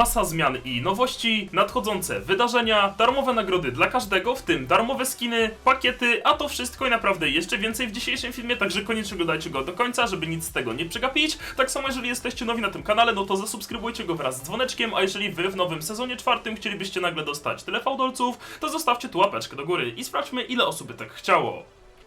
masa zmian i nowości, nadchodzące wydarzenia, darmowe nagrody dla każdego, w tym darmowe skiny, pakiety, a to wszystko i naprawdę jeszcze więcej w dzisiejszym filmie, także koniecznie oglądajcie go do końca, żeby nic z tego nie przegapić. Tak samo jeżeli jesteście nowi na tym kanale, no to zasubskrybujcie go wraz z dzwoneczkiem, a jeżeli wy w nowym sezonie czwartym chcielibyście nagle dostać tyle fałdolców, to zostawcie tu łapeczkę do góry i sprawdźmy ile osób by tak chciało.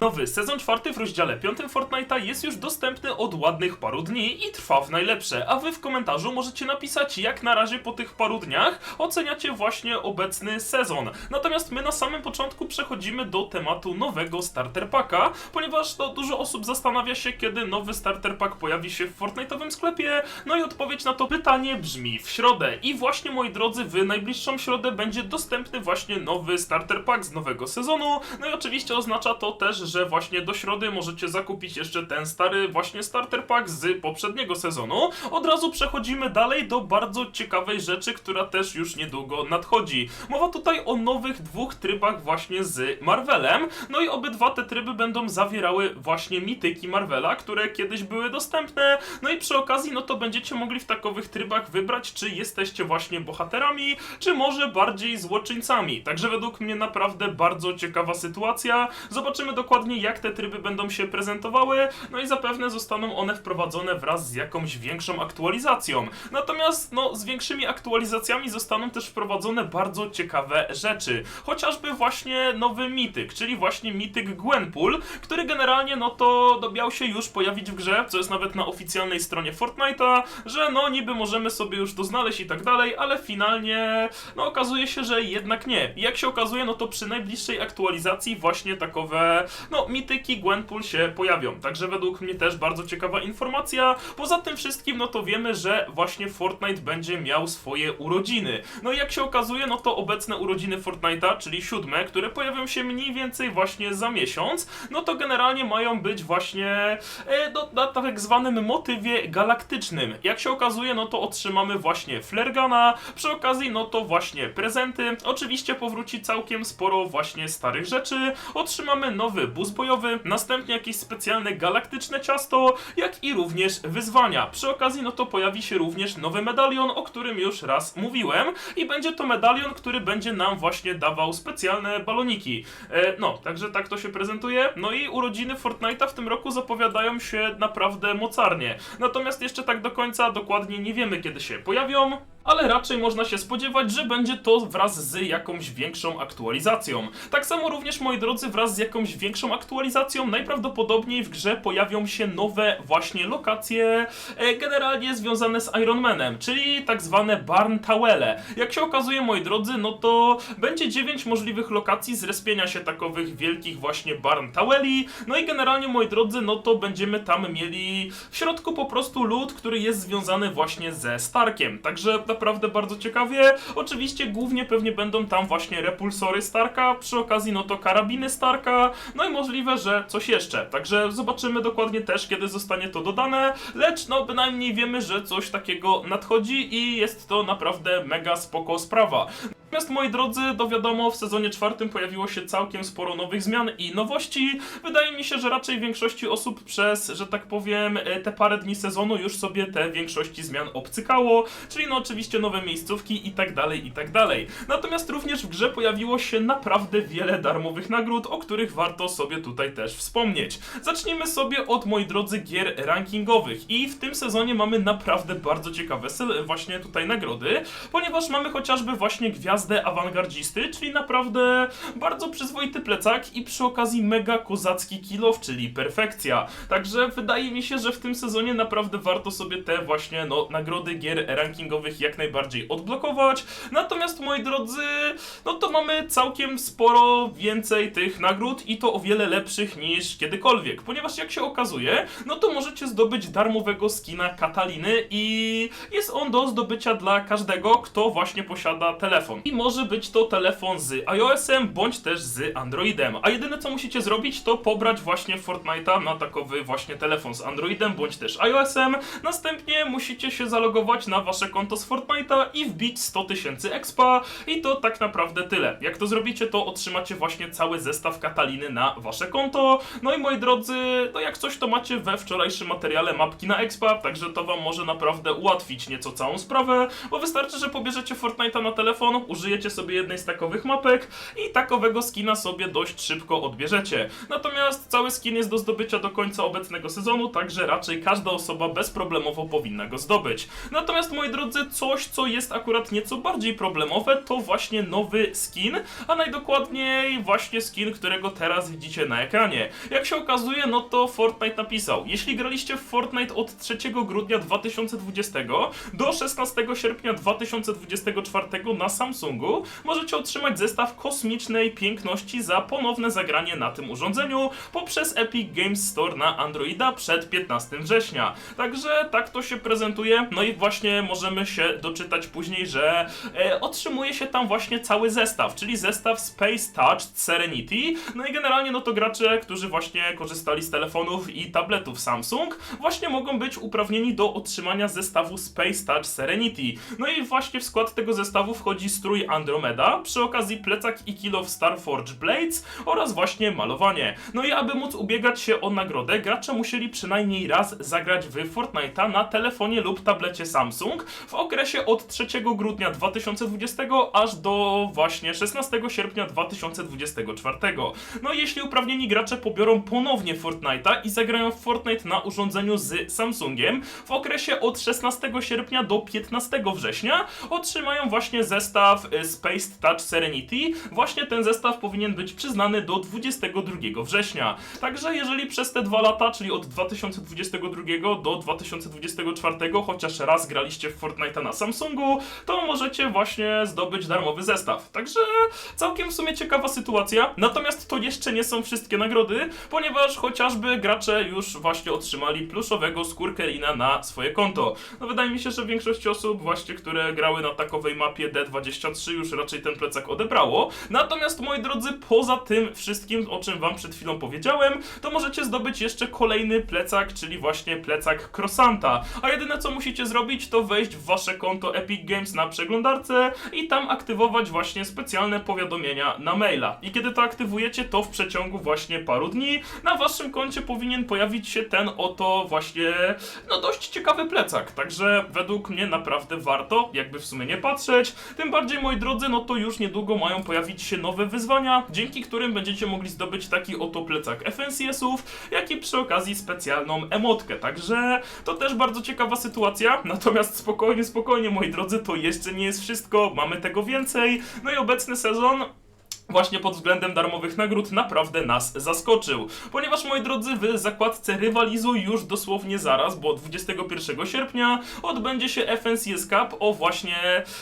Nowy sezon czwarty w rozdziale piątym Fortnite'a jest już dostępny od ładnych paru dni i trwa w najlepsze, a wy w komentarzu możecie napisać jak na razie po tych paru dniach oceniacie właśnie obecny sezon. Natomiast my na samym początku przechodzimy do tematu nowego starter packa, ponieważ no, dużo osób zastanawia się kiedy nowy starter pack pojawi się w Fortnite'owym sklepie, no i odpowiedź na to pytanie brzmi w środę. I właśnie moi drodzy, w najbliższą środę będzie dostępny właśnie nowy starter pack z nowego sezonu, no i oczywiście oznacza to też, że właśnie do środy możecie zakupić jeszcze ten stary właśnie starter pack z poprzedniego sezonu. Od razu przechodzimy dalej do bardzo ciekawej rzeczy, która też już niedługo nadchodzi. Mowa tutaj o nowych dwóch trybach właśnie z Marvelem, no i obydwa te tryby będą zawierały właśnie mityki Marvela, które kiedyś były dostępne, no i przy okazji no to będziecie mogli w takowych trybach wybrać, czy jesteście właśnie bohaterami, czy może bardziej złoczyńcami. Także według mnie naprawdę bardzo ciekawa sytuacja. Zobaczymy dokładnie jak te tryby będą się prezentowały, no i zapewne zostaną one wprowadzone wraz z jakąś większą aktualizacją. Natomiast no z większymi aktualizacjami zostaną też wprowadzone bardzo ciekawe rzeczy. Chociażby właśnie nowy mityk, czyli właśnie mityk Gwenpool, który generalnie no to miał się już pojawić w grze, co jest nawet na oficjalnej stronie Fortnite'a, że no niby możemy sobie już to znaleźć i tak dalej, ale finalnie no okazuje się, że jednak nie. I jak się okazuje, no to przy najbliższej aktualizacji właśnie takowe no mityki Gwenpool się pojawią. Także według mnie też bardzo ciekawa informacja. Poza tym wszystkim, no to wiemy, że właśnie Fortnite będzie miał swoje urodziny. No i jak się okazuje, no to obecne urodziny Fortnite'a, czyli siódme, które pojawią się mniej więcej właśnie za miesiąc, no to generalnie mają być właśnie e, no, na tak zwanym motywie galaktycznym. Jak się okazuje, no to otrzymamy właśnie Flergana, przy okazji, no to właśnie prezenty. Oczywiście powróci całkiem sporo właśnie starych rzeczy. Otrzymamy nowy bus bojowy, następnie jakieś specjalne galaktyczne ciasto, jak i również wyzwania. Przy okazji, no to pojawi się również nowy medalion, o którym już raz mówiłem i będzie to medalion, który będzie nam właśnie dawał specjalne baloniki. E, no, także tak to się prezentuje. No i urodziny Fortnite'a w tym roku zapowiadają się naprawdę mocarnie. Natomiast jeszcze tak do końca dokładnie nie wiemy, kiedy się pojawią ale raczej można się spodziewać, że będzie to wraz z jakąś większą aktualizacją. Tak samo również, moi drodzy, wraz z jakąś większą aktualizacją najprawdopodobniej w grze pojawią się nowe właśnie lokacje e, generalnie związane z Iron Manem, czyli tak zwane Barn Towele. Jak się okazuje, moi drodzy, no to będzie 9 możliwych lokacji zrespienia się takowych wielkich właśnie Barn Toweli, no i generalnie, moi drodzy, no to będziemy tam mieli w środku po prostu lód, który jest związany właśnie ze Starkiem, także naprawdę bardzo ciekawie. Oczywiście głównie pewnie będą tam właśnie repulsory Starka, przy okazji no to karabiny Starka, no i możliwe, że coś jeszcze. Także zobaczymy dokładnie też, kiedy zostanie to dodane, lecz no bynajmniej wiemy, że coś takiego nadchodzi i jest to naprawdę mega spoko sprawa. Natomiast moi drodzy, to wiadomo, w sezonie czwartym pojawiło się całkiem sporo nowych zmian i nowości. Wydaje mi się, że raczej większości osób przez, że tak powiem, e, te parę dni sezonu już sobie te większości zmian obcykało, czyli no oczywiście nowe miejscówki i tak dalej, i tak dalej. Natomiast również w grze pojawiło się naprawdę wiele darmowych nagród, o których warto sobie tutaj też wspomnieć. Zacznijmy sobie od, moi drodzy, gier rankingowych i w tym sezonie mamy naprawdę bardzo ciekawe właśnie tutaj nagrody, ponieważ mamy chociażby właśnie gwiazdę awangardzisty, czyli naprawdę bardzo przyzwoity plecak i przy okazji mega kozacki kilof, czyli perfekcja. Także wydaje mi się, że w tym sezonie naprawdę warto sobie te właśnie no, nagrody gier rankingowych jak najbardziej odblokować. Natomiast moi drodzy, no to mamy całkiem sporo więcej tych nagród i to o wiele lepszych niż kiedykolwiek, ponieważ jak się okazuje, no to możecie zdobyć darmowego skina Kataliny i jest on do zdobycia dla każdego, kto właśnie posiada telefon. I może być to telefon z iOS-em bądź też z Androidem. A jedyne co musicie zrobić to pobrać właśnie Fortnite'a na takowy właśnie telefon z Androidem bądź też iOS-em. Następnie musicie się zalogować na wasze konto z Fortnite'a i wbić 100 tysięcy expa i to tak naprawdę tyle. Jak to zrobicie, to otrzymacie właśnie cały zestaw Kataliny na wasze konto. No i moi drodzy, no jak coś to macie we wczorajszym materiale mapki na expa, także to wam może naprawdę ułatwić nieco całą sprawę, bo wystarczy, że pobierzecie Fortnite'a na telefon, użyjecie sobie jednej z takowych mapek i takowego skina sobie dość szybko odbierzecie. Natomiast cały skin jest do zdobycia do końca obecnego sezonu, także raczej każda osoba bezproblemowo powinna go zdobyć. Natomiast moi drodzy, coś co jest akurat nieco bardziej problemowe, to właśnie nowy skin, a najdokładniej właśnie skin, którego teraz widzicie na ekranie. Jak się okazuje, no to Fortnite napisał, jeśli graliście w Fortnite od 3 grudnia 2020 do 16 sierpnia 2024 na Samsungu, możecie otrzymać zestaw kosmicznej piękności za ponowne zagranie na tym urządzeniu poprzez Epic Games Store na Androida przed 15 września. Także tak to się prezentuje. No i właśnie możemy się doczytać później, że e, otrzymuje się tam właśnie cały zestaw, czyli zestaw Space Touch Serenity. No i generalnie no to gracze, którzy właśnie korzystali z telefonów i tabletów Samsung, właśnie mogą być uprawnieni do otrzymania zestawu Space Touch Serenity. No i właśnie w skład tego zestawu wchodzi strój Andromeda, przy okazji plecak i kilo w Starforge Blades oraz właśnie malowanie. No i aby móc ubiegać się o nagrodę, gracze musieli przynajmniej raz zagrać w Fortnite'a na telefonie lub tablecie Samsung w okresie od 3 grudnia 2020 aż do właśnie 16 sierpnia 2024. No i jeśli uprawnieni gracze pobiorą ponownie Fortnite'a i zagrają w Fortnite na urządzeniu z Samsungiem w okresie od 16 sierpnia do 15 września, otrzymają właśnie zestaw y, Space Touch Serenity. Właśnie ten zestaw powinien być przyznany do 22 września. Także jeżeli przez te dwa lata, czyli od 2022 do 2024, chociaż raz graliście w Fortnite'a na Samsungu, to możecie właśnie zdobyć darmowy zestaw. Także całkiem w sumie ciekawa sytuacja. Natomiast to jeszcze nie są wszystkie nagrody, ponieważ chociażby gracze już właśnie otrzymali pluszowego skórkelina na swoje konto. No wydaje mi się, że większość osób właśnie, które grały na takowej mapie D23 już raczej ten plecak odebrało. Natomiast moi drodzy, poza tym wszystkim, o czym wam przed chwilą powiedziałem, to możecie zdobyć jeszcze kolejny plecak, czyli właśnie plecak Crossanta. A jedyne co musicie zrobić, to wejść w wasze konto Epic Games na przeglądarce i tam aktywować właśnie specjalne powiadomienia na maila. I kiedy to aktywujecie, to w przeciągu właśnie paru dni na waszym koncie powinien pojawić się ten oto właśnie, no dość ciekawy plecak. Także według mnie naprawdę warto, jakby w sumie nie patrzeć. Tym bardziej, moi drodzy, no to już niedługo mają pojawić się nowe wyzwania, dzięki którym będziecie mogli zdobyć taki oto plecak FNCS-ów, jak i przy okazji specjalną emotkę. Także to też bardzo ciekawa sytuacja. Natomiast spokojnie, spokojnie, moi drodzy, to jeszcze nie jest wszystko. Mamy tego więcej. No i obecny sezon właśnie pod względem darmowych nagród naprawdę nas zaskoczył. Ponieważ, moi drodzy, w zakładce Rywalizuj już dosłownie zaraz, bo 21 sierpnia odbędzie się FNCS Cup o właśnie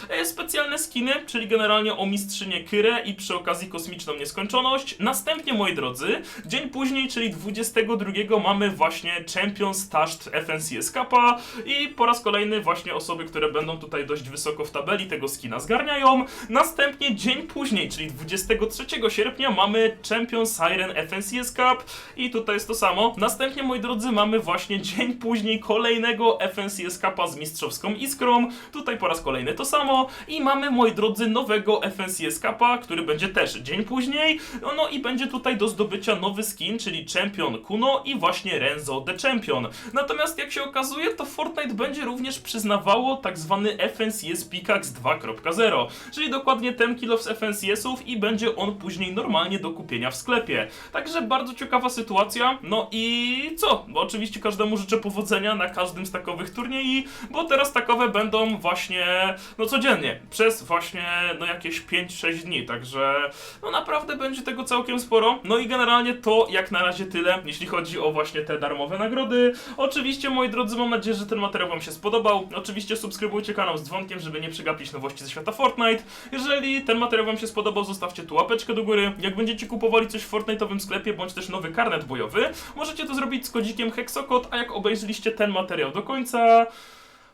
e, specjalne skiny, czyli generalnie o mistrzynię Kyrę i przy okazji kosmiczną nieskończoność. Następnie, moi drodzy, dzień później, czyli 22 mamy właśnie Champions Touched FNCS Cupa i po raz kolejny właśnie osoby, które będą tutaj dość wysoko w tabeli tego skina zgarniają. Następnie dzień później, czyli 20 23 sierpnia mamy Champion Siren FNCS Cup i tutaj jest to samo. Następnie, moi drodzy, mamy właśnie dzień później kolejnego FNCS Cupa z mistrzowską iskrą. Tutaj po raz kolejny to samo. I mamy, moi drodzy, nowego FNCS Cupa, który będzie też dzień później. No, no i będzie tutaj do zdobycia nowy skin, czyli Champion Kuno i właśnie Renzo the Champion. Natomiast jak się okazuje, to Fortnite będzie również przyznawało tak zwany FNCS Pickaxe 2.0, czyli dokładnie ten kilo z FNCS-ów i będzie będzie on później normalnie do kupienia w sklepie. Także bardzo ciekawa sytuacja. No i co? Bo oczywiście każdemu życzę powodzenia na każdym z takowych turniej, bo teraz takowe będą właśnie no codziennie, przez właśnie no jakieś 5-6 dni, także no naprawdę będzie tego całkiem sporo. No i generalnie to jak na razie tyle, jeśli chodzi o właśnie te darmowe nagrody. Oczywiście moi drodzy, mam nadzieję, że ten materiał wam się spodobał. Oczywiście subskrybujcie kanał z dzwonkiem, żeby nie przegapić nowości ze świata Fortnite. Jeżeli ten materiał wam się spodobał, zostawcie tu łapeczkę do góry. Jak będziecie kupowali coś w Fortnite'owym sklepie, bądź też nowy karnet bojowy, możecie to zrobić z kodzikiem Hexokod, a jak obejrzeliście ten materiał do końca,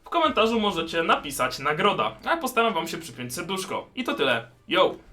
w komentarzu możecie napisać nagroda, a postaram wam się przypiąć serduszko. I to tyle. Yo!